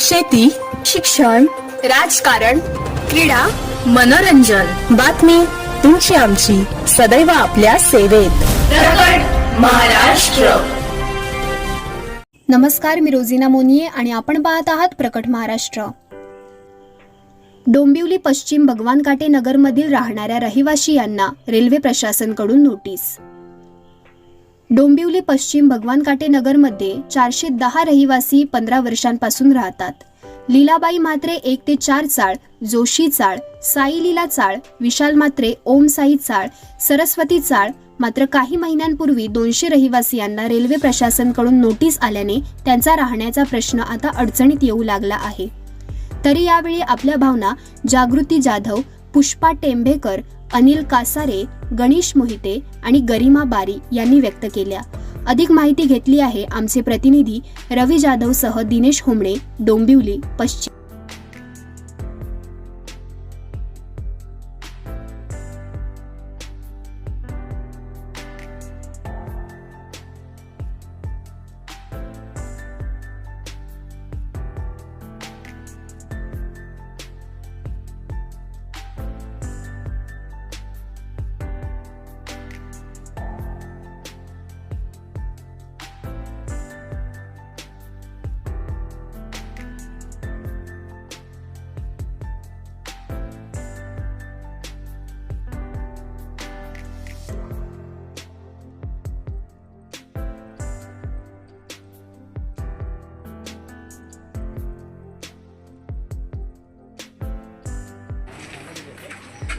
शेती शिक्षण राजकारण क्रीडा मनोरंजन. बातमी तुमची आमची. सदैव आपल्या सेवेत. महाराष्ट्र. नमस्कार मी रोझिना मोनिये आणि आपण पाहत आहात प्रकट महाराष्ट्र. डोंबिवली पश्चिम भगवान काटे नगरमधील राहणाऱ्या रहिवाशी रेल्वे प्रशासनकडून नोटीस. डोंबिवली पश्चिम भगवान काटे नगरमध्ये चारशे दहा रहिवासी पंधरा वर्षांपासून राहतात. लीलाबाई मात्रे एक ते चार चाळ जोशी चाळ साई लीला चाळ विशाल मात्रे ओम साई चाळ सरस्वती चाळ मात्र काही महिन्यांपूर्वी दोनशे रहिवासियांना रेल्वे प्रशासनकडून नोटीस आल्याने त्यांचा राहण्याचा प्रश्न आता अडचणीत येऊ लागला आहे. तरी यावेळी आपल्या भावना जागृती जाधव पुष्पा टेंभेकर अनिल कासारे गणेश मोहिते आणि गरिमा बारी यांनी व्यक्त केल्या. अधिक माहिती घेतली आहे आमचे प्रतिनिधी रवी जाधव सह दिनेश होमणे डोंबिवली पश्चिम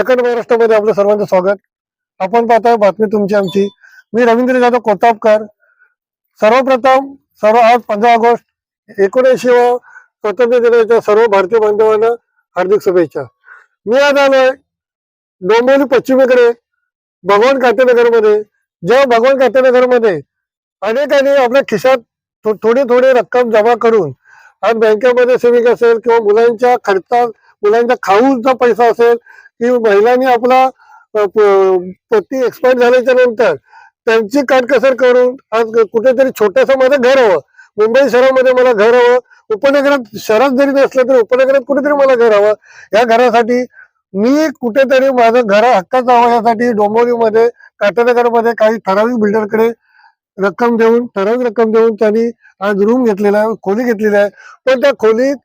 प्रकट महाराष्ट्रामध्ये आपलं सर्वांचं स्वागत. आपण पाहताय बातमी तुमची आमची. मी रवींद्र जाधव कोतापकर. सर्वप्रथम सर्व आज पंधरा ऑगस्ट एकोणऐंशी व स्वातंत्र्य दिनाच्या सर्व भारतीय बांधवांना हार्दिक शुभेच्छा. मी आज आलोय डोंबिवली पश्चिमेकडे भगवान काटेनगरमध्ये जेव्हा भगवान काटेनगरमध्ये अनेकांनी आपल्या खिशात थोडी थोडी रक्कम जमा करून आज बँकेमध्ये सेविंग असेल किंवा मुलांच्या खर्चा मुलांच्या खाऊचा पैसा असेल की महिलांनी आपला पती एक्सपायर झाल्याच्यानंतर त्यांची काटकसर करून आज कुठेतरी छोटस माझं घर हवं. मुंबई शहरामध्ये मला घर हवं. उपनगरात शहरात जरी नसलं तरी उपनगरात कुठेतरी मला घर हवं. या घरासाठी मी कुठेतरी माझं घर हक्काचं हवं यासाठी डोंबोलीमध्ये काटनगरमध्ये काही ठराविक बिल्डरकडे रक्कम देऊन ठराविक रक्कम देऊन त्यांनी आज रूम घेतलेला आहे खोली घेतलेली आहे. पण त्या खोलीत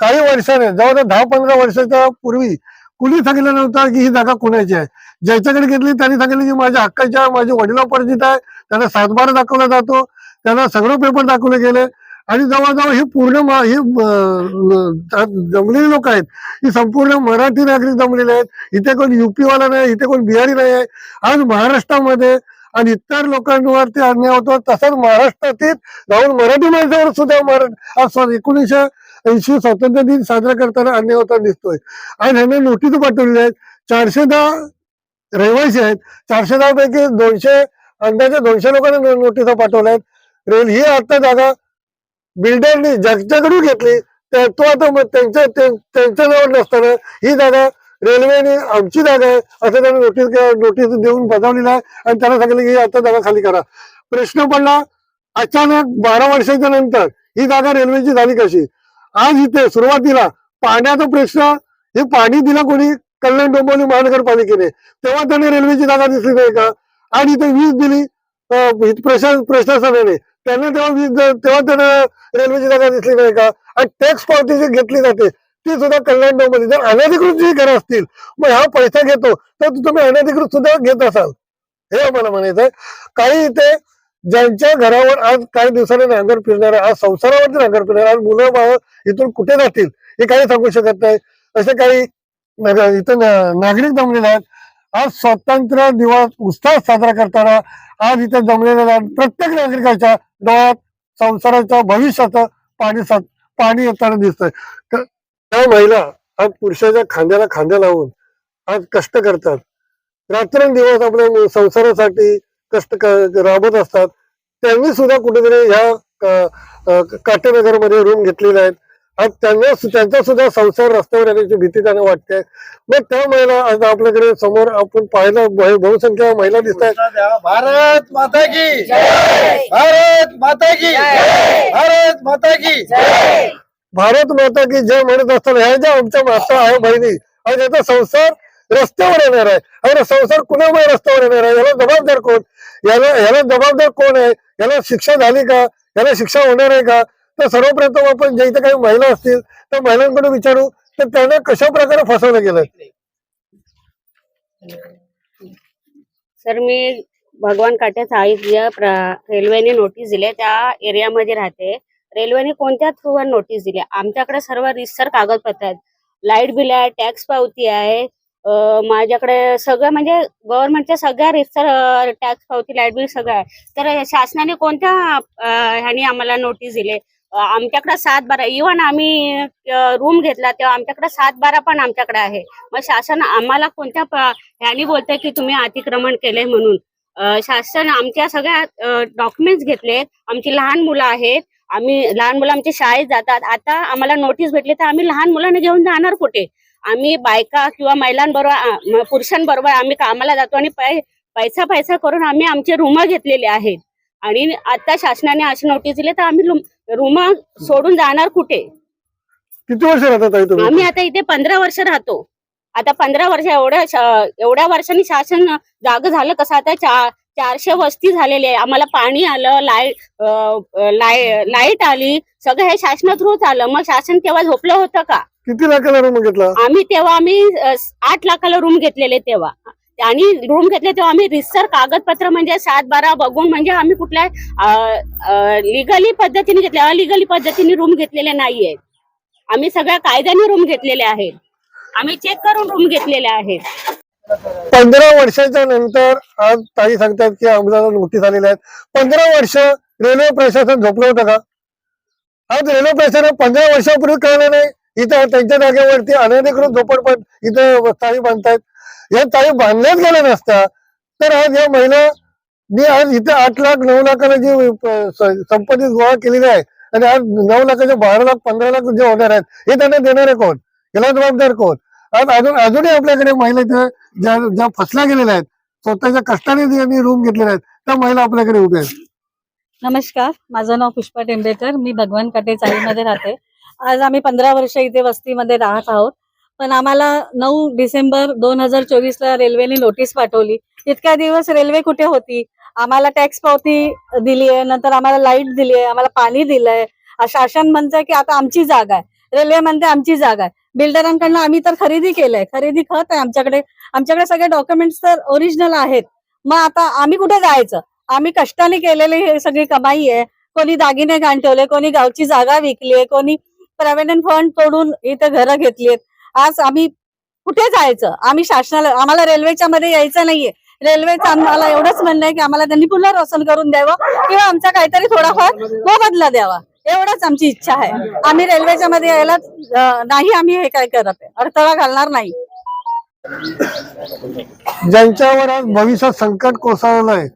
काही वर्षाने जवळजवळ दहा पंधरा वर्षाच्या पूर्वी कुणी सांगितलं नव्हतं की ही जागा कुणाची आहे? ज्याच्याकडे घेतली त्यांनी सांगितलं की माझ्या हक्काच्या माझ्या माझे आहे. त्यांना सातबारा दाखवला जातो. त्यांना सगळं पेपर दाखवले गेले. आणि जवळजवळ ही पूर्ण हे ही जमलेली लोक आहेत. ही संपूर्ण मराठी नागरिक जमलेले आहेत. इथे कोण युपीवाला नाही इथे कोण बिहारी नाही आहे. आज महाराष्ट्रामध्ये आणि इतर लोकांवरती अन्याय होतो. तसंच महाराष्ट्रातील जाऊन मराठी माणसावर सुद्धा मरा आज एकोणीसशे ऐंशी स्वातंत्र्य दिन साजरा करताना अन्याय होता दिसतोय. आणि ह्यांना नोटीस पाठवलेल्या आहेत चारशे दहा रहिवासी आहेत चारशे दहा पैकी दोनशे अंदाजे दोनशे लोकांना नोटीस पाठवल्या आहेत. रेल ही आता जागा बिल्डरनी ज्याच्याकडून घेतली त्या- तो आता मग त्यांच्या त्यांच्या नावावर नसताना ही जागा रेल्वेने आमची जागा आहे असं त्यांना नोटीस नोटीस देऊन बजावलेलं आहे. आणि त्यांना सांगितलं की आता जागा खाली करा. प्रश्न पडला अचानक बारा वर्षाच्या नंतर ही जागा रेल्वेची झाली कशी? आज इथे सुरुवातीला पाण्याचा प्रश्न हे पाणी दिला कोणी? कल्याण डोंबिवली महानगरपालिकेने. तेव्हा त्यांनी रेल्वेची जागा दिसली नाही का? आणि इथे वीज दिली प्रशासनाने. त्यांना तेव्हा वीज तेव्हा त्यांना रेल्वेची जागा दिसली नाही का? आणि टॅक्स पावती जी घेतली जाते ती सुद्धा कल्याण डोंबिवली. जर अनधिकृत जी घरं असतील मग हा पैसा घेतो तर तुम्ही अनधिकृत सुद्धा घेत असाल. हे आम्हाला म्हणायचं काही इथे ज्यांच्या घरावर आज काही दिवसांनी नांगर फिरणार आज संसारावरती नांगर फिरणार आज मुलं बाळ इथून कुठे जातील हे काही सांगू शकत नाही. असे काही इथं नागरिक जमलेले आहेत. आज स्वातंत्र्य दिवस उत्साह साजरा करताना आज इथे जमलेल्या प्रत्येक नागरिकाच्या डोळ्यात संसाराच्या भविष्याचं पाणी सा पाणी येताना दिसतंय. तर त्या महिला आज पुरुषाच्या खांद्याला खांद्या लावून आज कष्ट करतात. रात्रंदिवस आपल्या संसारासाठी कष्ट राबत असतात. त्यांनी सुद्धा कुठेतरी ह्या काटेनगरमध्ये रूम घेतलेले आहेत. आज त्यांना त्यांचा सुद्धा संसार रस्त्यावर येण्याची भीती त्यांना वाटते. मग त्या महिला आज आपल्याकडे समोर आपण पाहिलं बहु- बहुसंख्य महिला दिसत आहेत भारत माता की. भारत माता की. भारत माता की. भारत माता की जय म्हणत असताना ह्या ज्या आमच्या माता आहे बहिणी आणि याचा संसार रस्त्यावर येणार आहे. आणि संसार कुणामुळे रस्त्यावर येणार आहे? याला जबाबदार कोण? याला याला जबाबदार कोण आहे? याला शिक्षा झाली का? याला शिक्षा होणार आहे का? तर सर्वप्रथम आपण जे इथे काही महिला असतील त्या महिलांकडून विचारू तर त्यांना कशा प्रकारे फसवलं गेलं सर मी भगवान काटे साहित्य रेल्वेने नोटीस दिले त्या एरियामध्ये राहते. रेल्वेने कोणत्या थ्रू नोटीस दिली? आमच्याकडे सर्व रिसर कागदपत्र आहेत. लाइट बिल आहे टॅक्स पावती आहे माझ्याकडे सगळं म्हणजे गव्हर्नमेंटच्या सगळ्या रिसर टॅक्स पावती लाइट बिल सगळं आहे. तर शासनाने कोणत्या ह्याने आम्हाला नोटीस दिले? आमच्याकडे सात बारा इव्हन आम्ही रूम घेतला तेव्हा आमच्याकडे सात बारा पण आमच्याकडे आहे. मग शासन आम्हाला कोणत्या ह्याने बोलतंय की तुम्ही अतिक्रमण केलंय म्हणून? शासन आमच्या सगळ्या डॉक्युमेंट्स घेतले. आमची लहान मुलं आहेत. आम्ही लहान मुलं आमच्या शाळेत जातात. आता आम्हाला नोटीस भेटली तर आम्ही लहान मुलांना घेऊन जाणार कुठे? आम्ही बायका किंवा महिलांबरोबर पुरुषांबरोबर आम्ही कामाला जातो आणि पै पैसा पैसा करून आम्ही आमचे रूम घेतलेले आहेत. आणि आता शासनाने अशी नोटीस दिली तर आम्ही रूम सोडून जाणार कुठे? किती वर्ष राहतात आम्ही आता इथे पंधरा वर्ष राहतो. आता पंधरा वर्ष एवढ्या एवढ्या वर्षांनी शासन जाग झालं कसं? आता चा- चारशे वस्ती झालेली आहे. आम्हाला पाणी आलं लाइट लाइट आली सगळं हे शासना थ्रूच आलं. मग शासन तेव्हा झोपलं होतं का? किती लाखाला रूम घेतला? आम्ही तेव्हा आम्ही आठ लाखाला रूम घेतलेले तेव्हा. आणि रूम घेतले तेव्हा आम्ही रिसर कागदपत्र म्हणजे सात बारा बघून म्हणजे आम्ही कुठल्या लिगली पद्धतीने घेतले अलिगली पद्धतीने रूम घेतलेले नाहीये. आम्ही सगळ्या कायद्याने रूम घेतलेले आहेत आम्ही चेक करून रूम घेतलेले आहेत पंधरा वर्षाच्या नंतर आज ताई सांगतात की आम्हाला नोटीस आलेल्या आहेत पंधरा वर्ष रेल्वे प्रशासन झोपलं होतं का? आज रेल्वे प्रशासन पंधरा वर्षापूर्वी कळलं नाही. इथं त्यांच्या जागेवरती अनधिकृत झोपडपट इथं ताळी बांधतायत. या ताळी बांधल्याच गेल्या नसत्या तर आज या महिला मी आज इथे आठ लाख नऊ लाखाला जी संपत्ती गोळा केलेली आहे आणि आज नऊ लाखाचे बारा लाख पंधरा लाख जे होणार आहेत हे त्यांना देणारे कोण? याला जबाबदार कोण? आज अजून अजूनही आपल्याकडे महिला ज्या ज्या फसल्या गेलेल्या आहेत स्वतःच्या कष्टाने ज्यांनी रूम घेतलेल्या आहेत त्या महिला आपल्याकडे उभ्या आहेत. नमस्कार माझं नाव पुष्पा टेंबेकर मी भगवान काटे चाळीमध्ये राहते. आज आम्ही पंधरा वर्ष इथे वस्तीमध्ये राहत आहोत. पण आम्हाला नऊ डिसेंबर दोन हजार चोवीस ला रेल्वेने नोटीस पाठवली. इतक्या दिवस रेल्वे कुठे होती? आम्हाला टॅक्स पावती दिली आहे नंतर आम्हाला लाइट दिली आहे आम्हाला पाणी दिलंय शासन म्हणतंय की आता आमची जागा आहे. रेल्वे म्हणते आमची जागा आहे. बिल्डरांकडनं आम्ही तर खरेदी केलंय. खरेदी खत आहे आमच्याकडे. आमच्याकडे सगळे डॉक्युमेंट्स तर ओरिजिनल आहेत. मग आता आम्ही कुठे जायचं? आम्ही कष्टाने केलेली हे सगळी कमाई आहे. कोणी दागिने घाण ठेवले कोणी गावची जागा विकली कोणी प्रॉव्हिडंट फंड तोडून इथे घरं घेतलीत आज आम्ही कुठे जायचं? आम्ही शासनाला आम्हाला रेल्वेच्या मध्ये यायचं नाहीये. रेल्वेचं आम्हाला एवढंच म्हणणं आहे की आम्हाला त्यांनी पुनर्वसन करून द्यावं किंवा आमचा काहीतरी थोडाफार मोबदला द्यावा. एवढंच आमची इच्छा आहे. आम्ही रेल्वेच्या मध्ये यायला नाही आम्ही हे काय करत आहे. अडथळा घालणार नाही. ज्यांच्यावर आज भविष्यात संकट कोसळलं आहे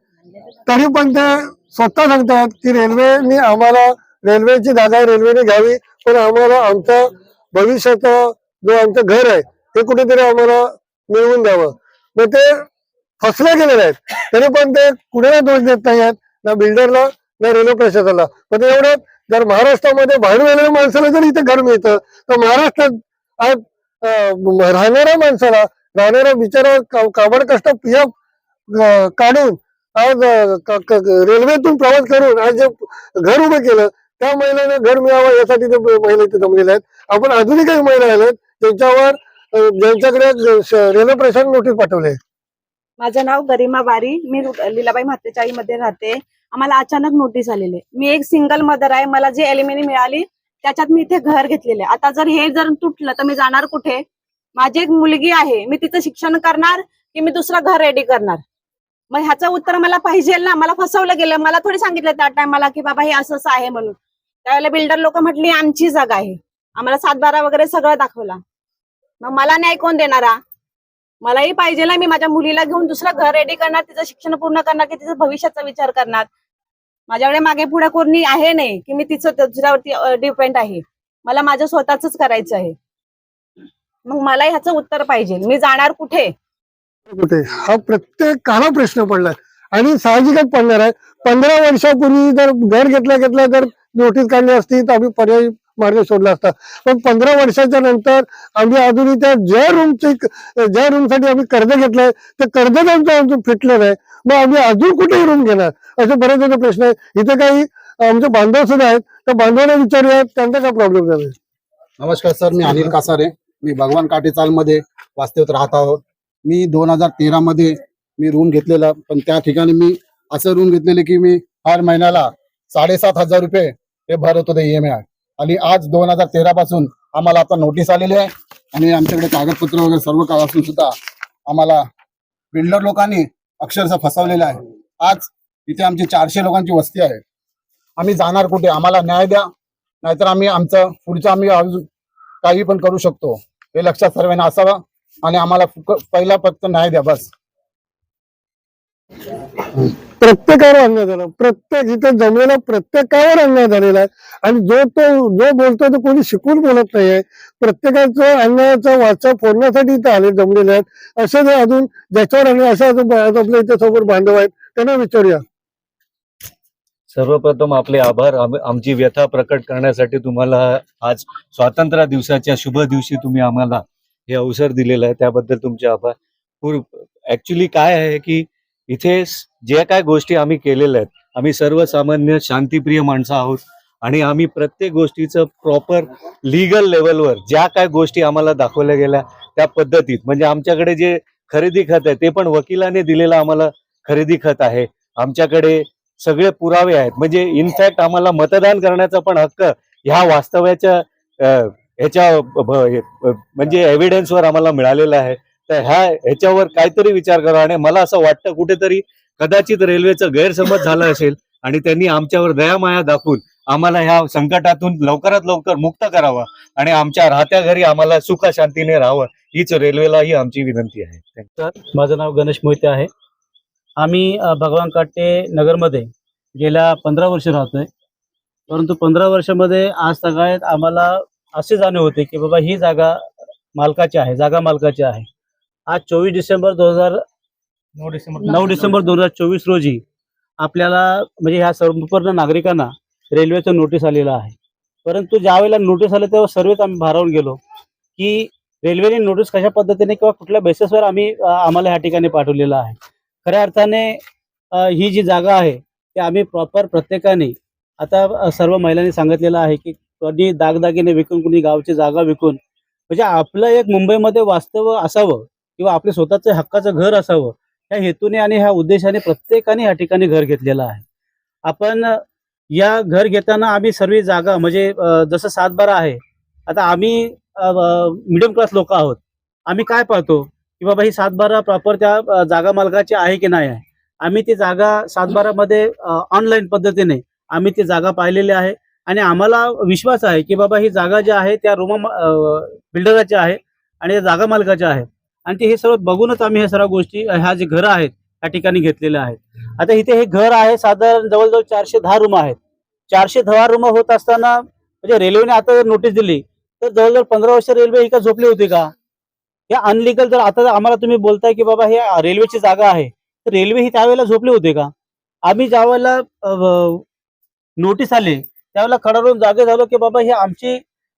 तरी पण ते स्वतः सांगतात की रेल्वेने आम्हाला रेल्वेची जागा रेल्वेने घ्यावी. पण आम्हाला आमचा भविष्याचा जो आमचं घर आहे ते कुठेतरी आम्हाला मिळवून द्यावं. मग ते फसले गेलेले आहेत. तरी पण ते कुणाला दोष देत नाही आहेत ना बिल्डरला ना रेल्वे प्रशासनाला. पण एवढं जर महाराष्ट्रामध्ये बाहेर गेलेल्या माणसाला जर इथे घर मिळतं तर महाराष्ट्रात आज राहणाऱ्या माणसाला राहणाऱ्या बिचारा काबड कष्ट काढून आज रेल्वेतून प्रवास करून आज जे घर उभं केलं त्या महिलांना घर मिळावं यासाठी ते महिला इथे जमलेल्या आहेत. आपण अजूनही काही महिला आल्यात त्यांच्यावर ज्यांच्याकडे रेल्वे प्रशासन नोटीस पाठवले. माझं नाव गरिमा बारी मी लिलाबाई लीलाबाई मध्ये राहते. आम्हाला अचानक नोटीस आलेली मी एक सिंगल मदर आहे. मला जे एलिमिनी मिळाली त्याच्यात मी इथे घर घेतलेले आता जर हे जर तुटलं तर मी जाणार कुठे? माझी एक मुलगी आहे. मी तिचं शिक्षण करणार की मी दुसरं घर रेडी करणार? मग ह्याचं उत्तर मला पाहिजे ना? मला फसवलं गेलं. मला थोडी सांगितलं त्या टायमाला की बाबा हे असं असं आहे म्हणून. त्यावेळेला बिल्डर लोक म्हटली आमची जागा आहे. आम्हाला सातबारा वगैरे सगळं दाखवला. मग मला न्याय कोण देणारा? मलाही पाहिजे ना मी माझ्या मुलीला घेऊन दुसरं घर रेडी करणार तिचं शिक्षण पूर्ण करणार की तिचं भविष्याचा विचार करणार? माझ्याकडे मागे पुढे कोणी आहे नाही की मी तिचं दुसऱ्यावरती डिपेंड आहे. मला माझं स्वतःच करायचं आहे. मग मला ह्याचं उत्तर पाहिजे. मी जाणार कुठे? कुठे? हा प्रत्येकाला प्रश्न पडलाय. आणि साहजिकच पडणार आहे. पंधरा वर्षापूर्वी जर घर घेतल्या घेतल्या तर नोटीस काढली असती तर आम्ही पर्यायी मार्ग शोधला असता. पण पंधरा वर्षाच्या नंतर आम्ही अजूनही त्या ज्या रूमची ज्या रूमसाठी आम्ही कर्ज घेतलंय ते कर्ज आमचं आमचं फिटलं नाही मग आम्ही अजून कुठेही रूम घेणार? असे बरेच जण प्रश्न आहेत. इथे काही आमचे बांधव सुद्धा आहेत. त्या बांधवांना विचारूयात. त्यांचा काय प्रॉब्लेम झाला? नमस्कार सर. मी अनिल कासारे. मी भगवान काटेचाल मध्ये वास्तव्यात राहत आहोत. मी दोन हजार तेरा मध्ये मी रूम घेतलेला. पण त्या ठिकाणी मी असं रूम घेतलेले की मी हर महिन्याला साडेसात हजार रुपये हे भरत होते ई एम आय आणि आज दोन हजार तेरा पासून आम्हाला आता नोटीस आलेली आहे. आणि आमच्याकडे कागदपत्र वगैरे सर्व काय असून सुद्धा आम्हाला बिल्डर लोकांनी अक्षरशः फसवलेलं आहे. आज इथे आमची चारशे लोकांची वस्ती आहे. आम्ही जाणार कुठे? आम्हाला न्याय द्या. नाहीतर आम्ही आमचं पुढचं आम्ही काही पण करू शकतो. हे लक्षात सर्वांना असावं. आणि आम्हाला फुक- पहिला फक्त न्याय द्या बस. प्रत्येकावर अन्याय झाला. प्रत्येक इथे जमलेला प्रत्येकावर अन्याय झालेला आहे. आणि जो तो जो बोलतोय तो कोणी शिकून बोलत नाहीये प्रत्येकाचं अन्यायाचा वाचा फोडण्यासाठी इथे आले जमलेले आहेत. असे जर अजून ज्याच्यावर अन्याय असं अजून आपल्या इथे समोर बांधव आहेत त्यांना विचारूया. सर्वप्रथम आपले आभार. आमची व्यथा प्रकट करण्यासाठी तुम्हाला आज स्वातंत्र्य दिवसाच्या शुभ दिवशी तुम्ही आम्हाला हे अवसर दिलेला आहे. त्याबद्दल तुमचे आभार. ऍक्च्युली काय आहे की इथे ज्या काय गोष्टी आम्ही केलेल्या आहेत आम्ही सर्वसामान्य शांतीप्रिय माणसं आहोत आणि आम्ही प्रत्येक गोष्टीचं प्रॉपर लिगल लेवलवर ज्या काय गोष्टी आम्हाला दाखवल्या गेल्या त्या पद्धतीत म्हणजे आमच्याकडे जे खरेदी खत आहे ते पण वकिलाने दिलेलं आम्हाला खरेदी खत आहे. आमच्याकडे सगळे पुरावे आहेत. म्हणजे इनफॅक्ट आम्हाला मतदान करण्याचा पण हक्क ह्या वास्तव्याच्या ह्याच्या म्हणजे एव्हिडन्सवर आम्हाला मिळालेला आहे. तर ह्या ह्याच्यावर काहीतरी विचार करा आणि मला असं वाटतं कुठेतरी कदाचित रेल्वेचं गैरसमज झालं असेल आणि त्यांनी आमच्यावर दयामाया दाखवून आम्हाला ह्या संकटातून लवकरात लवकर मुक्त करावा आणि आमच्या राहत्या घरी आम्हाला सुख शांतीने राहावं हीच रेल्वेलाही आमची विनंती आहे. तर माझं नाव गणेश मोहिते आहे. आम्ही भगवान काटे नगरमध्ये गेल्या पंधरा वर्ष राहतोय. परंतु पंधरा वर्षामध्ये आज सगळ्यात आम्हाला असे जाणीव होते की बाबा ही जागा मालकाची आहे जागा मालकाची आहे. आज चोवीस डिसेंबर दोन हजार नऊ डिसेंबर दोन हजार चोवीस रोजी आपल्याला म्हणजे ह्या संपूर्ण नागरिकांना रेल्वेचं नोटीस आलेलं आहे. परंतु ज्यावेळेला नोटीस आलं तेव्हा सर्वच आम्ही भारावून गेलो की रेल्वेने नोटीस कशा पद्धतीने किंवा कुठल्या बेसिसवर आम्ही आम्हाला ह्या ठिकाणी पाठवलेलं आहे. खऱ्या अर्थाने ही जी जागा आहे ती आम्ही प्रॉपर प्रत्येकाने आता सर्व महिलांनी सांगितलेलं आहे की कोणी दागदागिने विकून कोणी गावची जागा विकून म्हणजे आपलं एक मुंबईमध्ये वास्तव असावं किंवा आपले स्वतःचं हक्काचं घर असावं ह्या हेतूने आणि ह्या उद्देशाने प्रत्येकाने या ठिकाणी घर घेतलेलं आहे. आपण या घर घेताना आम्ही सर्व जागा म्हणजे जसं सातबारा आहे आता आम्ही मिडियम क्लास लोक आहोत. आम्ही काय पाहतो? की बाबा ही सातबारा प्रॉपर त्या जागा मालकाची आहे की नाही आहे? आम्ही ती जागा सातबारामध्ये ऑनलाईन पद्धतीने आम्ही ती जागा पाहिलेली आहे. आणि आम्हाला विश्वास आहे की बाबा ही जागा जी आहे त्या रोमा बिल्डराची आहे आणि जागा मालकाच्या आहे. आणि ते हे सर्व बघूनच आम्ही ह्या सर्व गोष्टी ह्या जे घरं आहेत या ठिकाणी घेतलेल्या आहेत. आता इथे हे घर आहे साधारण जवळजवळ चारशे दहा रूम आहेत. चारशे दहा रूम होत असताना म्हणजे रेल्वेने आता जर नोटीस दिली तर जवळजवळ पंधरा वर्ष रेल्वे ही का झोपली होती का? हे अनलिगल जर आता आम्हाला तुम्ही बोलताय की बाबा हे रेल्वेची जागा आहे तर रेल्वे ही त्यावेळेला झोपली होती का? आम्ही ज्या वेळेला नोटीस आली त्यावेळेला खडारून जागे झालो की बाबा हे आमची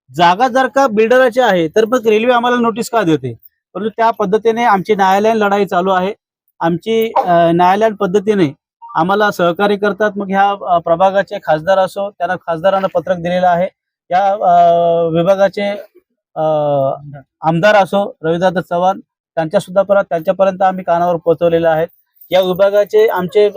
जागा जर का बिल्डराची आहे तर मग रेल्वे आम्हाला नोटीस का देते? परंतु त्या पद्धतीने आमची न्यायालयीन लढाई चालू आहे. आमची न्यायालयीन पद्धतीने आम्हाला सहकार्य करतात. मग ह्या प्रभागाचे खासदार असो त्यांना खासदारांना पत्रक दिलेलं आहे. या विभागाचे आमदार असो रविदास चव्हाण त्यांच्या सुद्धा परत त्यांच्यापर्यंत आम्ही कानावर पोहोचवलेले आहेत या विभागाचे आमचे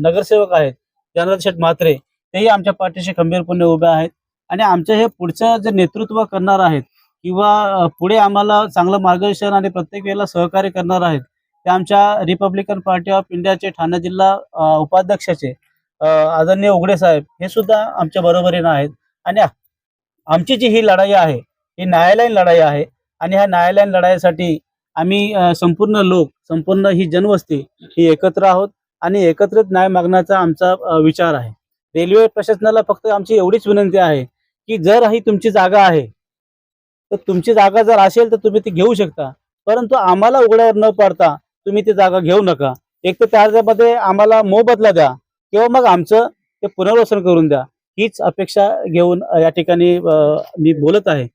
नगरसेवक आहेत जनरल शेठ म्हात्रे तेही आमच्या पाठीशी खंबीरपणे उभे आहेत. आणि आमचं हे पुढचं जे नेतृत्व करणार आहेत किंवा पुढे आम्हाला चांगलं मार्गदर्शन आणि प्रत्येक वेळेला सहकार्य करणार आहेत ते आमच्या रिपब्लिकन पार्टी ऑफ इंडियाचे ठाणे जिल्हा उपाध्यक्षाचे आदरणीय उघडे साहेब हे सुद्धा आमच्या बरोबरीनं आहेत. आणि आमची जी ही लढाई आहे ही न्यायालयीन लढाई आहे आणि ह्या न्यायालयीन लढाईसाठी आम्ही संपूर्ण लोक संपूर्ण ही जनवस्ती ही एकत्र आहोत आणि एकत्रित न्याय मागण्याचा आमचा विचार आहे. रेल्वे प्रशासनाला फक्त आमची एवढीच विनंती आहे की जर ही तुमची जागा आहे तर तुमची जागा जर असेल तर तुम्ही ती घेऊ शकता. परंतु आम्हाला उघड्यावर न पडता तुम्ही ती जागा घेऊ नका. एक तर त्याच्यामध्ये आम्हाला मोबदला द्या किंवा मग आमचं ते पुनर्वसन करून द्या. हीच अपेक्षा घेऊन या ठिकाणी मी बोलत आहे.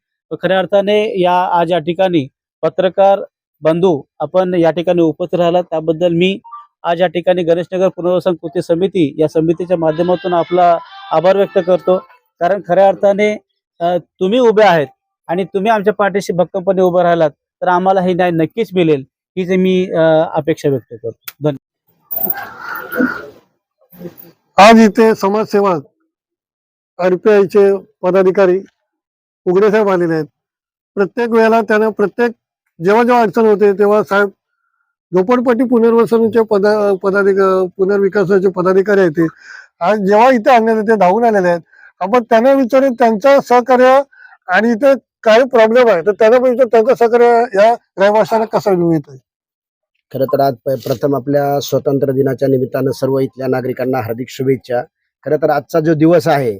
खऱ्या अर्थाने या आज या ठिकाणी पत्रकार बंधू आपण या ठिकाणी उपस्थित राहिला त्याबद्दल मी आज या ठिकाणी गणेशनगर पुनर्वसन कृती समिती या समितीच्या माध्यमातून आपला आभार व्यक्त करतो. कारण खऱ्या अर्थाने तुम्ही उभे आहेत. आणि तुम्ही आमच्या पाठीशी भक्कमपणे उभं राहिलात तर आम्हाला हे न्याय नक्कीच मिळेल हीच मी अपेक्षा व्यक्त करतो. आज इथे समाजसेवक आरपीआयचे पदाधिकारी उघडे साहेब आलेले आहेत. प्रत्येक वेळेला त्यांना प्रत्येक जेव्हा जेव्हा अडचण होते तेव्हा साहेब झोपडपट्टी पुनर्वसनाचे पदा पदाधिक पुनर्विकासाचे पदाधिकारी आहेत ते. आज जेव्हा इथे आणण्यात येते धावून आलेले आहेत आपण त्यांना विचारून त्यांचं सहकार्य आणि इथे काही प्रॉब्लेम आहे तर त्यांना म्हणजे त्यांचं सहकार्य या रहिवाशांना कसं मिळत आहे खरं तर आज प- प्रथम आपल्या स्वातंत्र्य दिनाच्या निमित्तानं सर्व इथल्या नागरिकांना हार्दिक शुभेच्छा. खरं तर आजचा जो दिवस आहे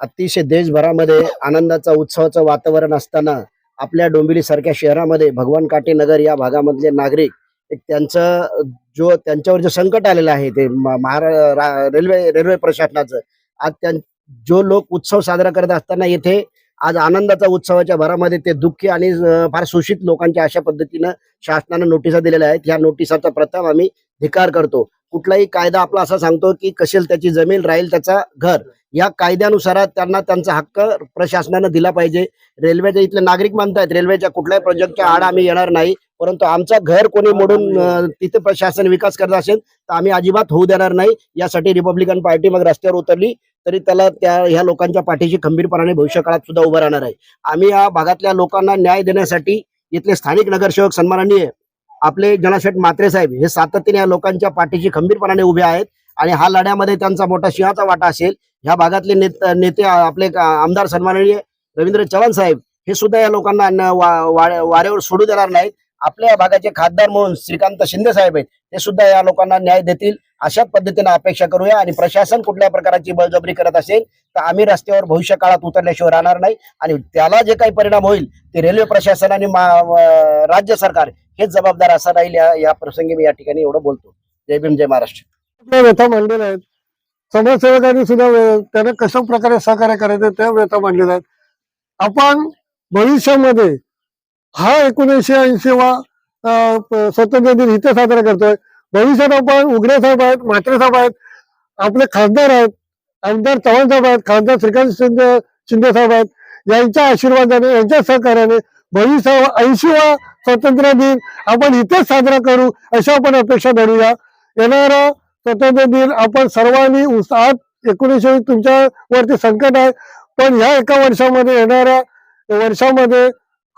अतिशय देशभरामध्ये आनंदाचा उत्सवाचं वातावरण असताना आपल्या डोंबिवली सारख्या शहरामध्ये भगवान काटे नगर या भागामधले नागरिक एक त्यांचं जो त्यांच्यावर जो संकट आलेलं आहे ते म- महारा रा- रेल्वे रेल्वे प्रशासनाचं आज त्यां जो लोक उत्सव साजरा करत असताना येथे आज आनंदाचा उत्सवाच्या भरामध्ये ते दुःखी आणि फार शोषित लोकांच्या अशा पद्धतीनं शासनानं नोटिसा दिलेल्या आहेत. ह्या नोटिसाचा प्रथम आम्ही धिकार करतो. कुठलाही कायदा आपला असा सांगतो की कशेल त्याची जमीन राहील त्याचा घर. या कायद्यानुसार त्यांना त्यांचा हक्क प्रशासनानं दिला पाहिजे. रेल्वेचे इथले नागरिक मानतायत रेल्वेच्या कुठल्याही प्रोजेक्टच्या आड आम्ही येणार नाही. परंतु आमचा घर कोणी मोडून तिथे प्रशासन विकास करत असेल तर आम्ही अजिबात होऊ देणार नाही. यासाठी रिपब्लिकन पार्टी मग रस्त्यावर उतरली तरी त्याला त्या ह्या लोकांच्या पाठीशी खंबीरपणाने भविष्य काळात सुद्धा उभं राहणार आहे. आम्ही या भागातल्या लोकांना न्याय देण्यासाठी इथले स्थानिक नगरसेवक सन्माननीय आपले जनाशेठ म्हात्रे साहेब हे सातत्याने या लोकांच्या पाठीशी खंबीरपणाने उभे आहेत आणि हा लढ्यामध्ये त्यांचा मोठा सिंहाचा वाटा असेल. ह्या भागातले नेत- नेते आपले आमदार सन्माननीय रवींद्र चव्हाण साहेब हे सुद्धा या लोकांना वा- वा- वाऱ्यावर सोडू देणार नाहीत. आपल्या भागाचे खासदार म्हणून श्रीकांत शिंदे साहेब आहेत ते सुद्धा या लोकांना न्याय देतील. अशाच पद्धतीने अपेक्षा करूया आणि प्रशासन कुठल्या प्रकारची बळजबरी करत असेल तर आम्ही रस्त्यावर भविष्य काळात उतरल्याशिवाय राहणार नाही. आणि त्याला जे काही परिणाम होईल ते रेल्वे प्रशासन आणि राज्य सरकार हेच जबाबदार असं राहील या प्रसंगी मी या ठिकाणी एवढं बोलतो. जय भीम जय महाराष्ट्र. व्यथा मांडलेल्या आहेत. समाजसेवकांनी सुद्धा त्यांना कशा प्रकारे सहकार्य करायचं त्या व्यथा मांडलेल्या आहेत. आपण भविष्यामध्ये हा एकोणीसशे ऐंशी वा स्वातंत्र्य दिन इथे साजरा करतोय. भविष्यात आपण उघडे साहेब आहेत म्हात्रे साहेब आहेत आपले खासदार आहेत आमदार चव्हाण साहेब आहेत खासदार श्रीकांत शिंदे शिंदे साहेब आहेत. यांच्या आशीर्वादाने यांच्या सहकार्याने भविष्य ऐंशी वा स्वातंत्र्य दिन आपण इथेच साजरा करू अशा आपण अपेक्षा धरूया. येणारा स्वातंत्र्य दिन आपण सर्वांनी उत्साहात एकोणीसशे तुमच्यावरती संकट आहे पण ह्या एका वर्षामध्ये येणाऱ्या वर्षामध्ये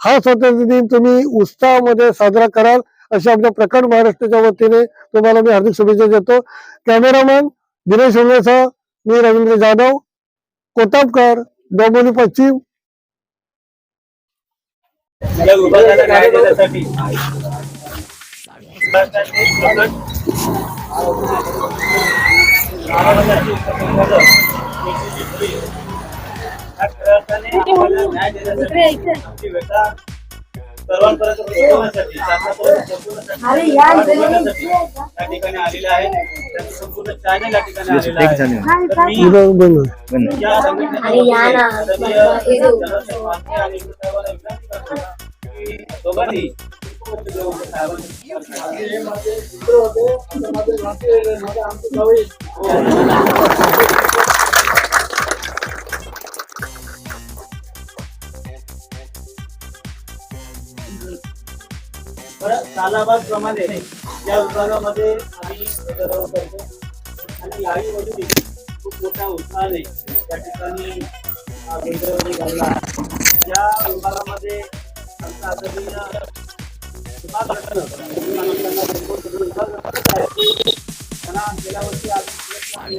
हा स्वातंत्र्य दिन तुम्ही उत्साहामध्ये साजरा कराल अशी आमच्या प्रखंड महाराष्ट्राच्या वतीने तुम्हाला मी हार्दिक शुभेच्छा देतो. कॅमेरामॅन दिनेश उल्लेसह मी रवींद्र जाधव कोतापकर डोंबिवली पश्चिम. सर्वांपर्यंत पोहोचवण्यासाठी शासनापर्यंत पोहोचवण्यासाठी त्या ठिकाणी आलेले आहे त्यांचं संपूर्ण चॅनल या ठिकाणी आलेलं आहे तर मी बंद बंद. या संघटनेच्या आदरणीय जनरल मान्य आणि सर्वांना विनंती करतो की दोघांनी बरं तालाबाद प्रमाणे या विभागामध्ये आम्ही गौरव करतो. आणि याही वडील खूप मोठ्या उत्साहाने त्या ठिकाणी हा गोंधळमध्ये घालला या विभागामध्ये आमचा आदरणीय सुभाष रत्न, त्यांना भरपूर सगळे विभाग. त्यांना गेल्या वर्षी आम्ही